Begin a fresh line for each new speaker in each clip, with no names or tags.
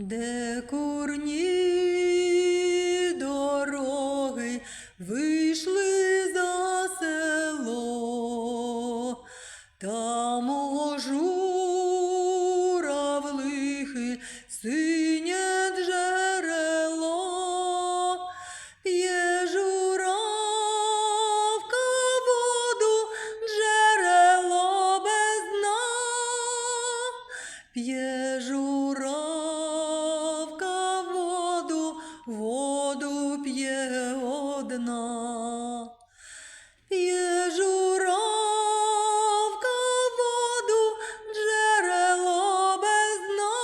Де курні дороги вийшли за село, там у журавлихи синє джерело, п'є журавка воду, джерело без дна, п'є журавка п'є одна. П'є журавка воду, джерело без дна.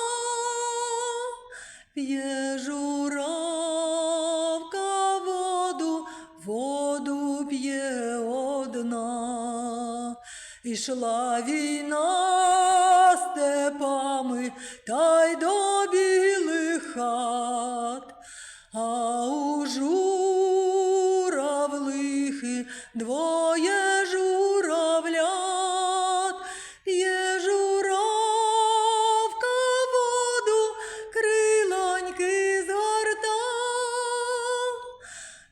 П'є журавка воду, воду п'є одна. Ішла війна степами та й до двоє журавлят, є журавка воду, крилоньки згорта.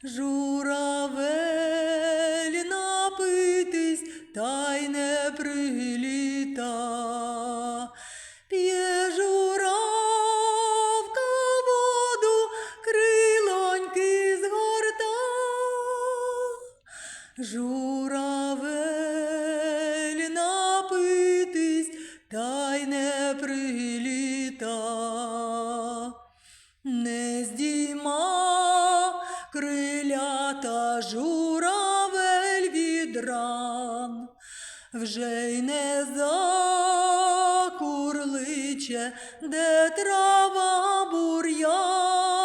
Журавель напитись та й не приліта. Журавель напитись та й не приліта. Не здійма крилята журавель від ран, вже й не закурличе, де трава бур'ян,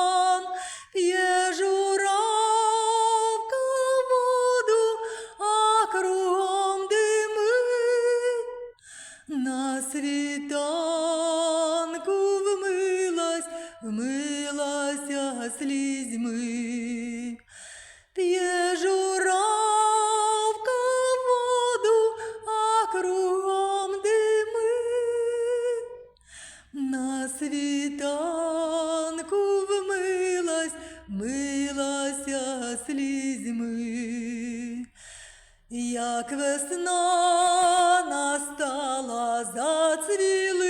світанку вмилась, вмилася слізьми. П'є журавка воду, а кругом дими. На світанку вмилась, милася слізьми. Як весна настала, зацвіли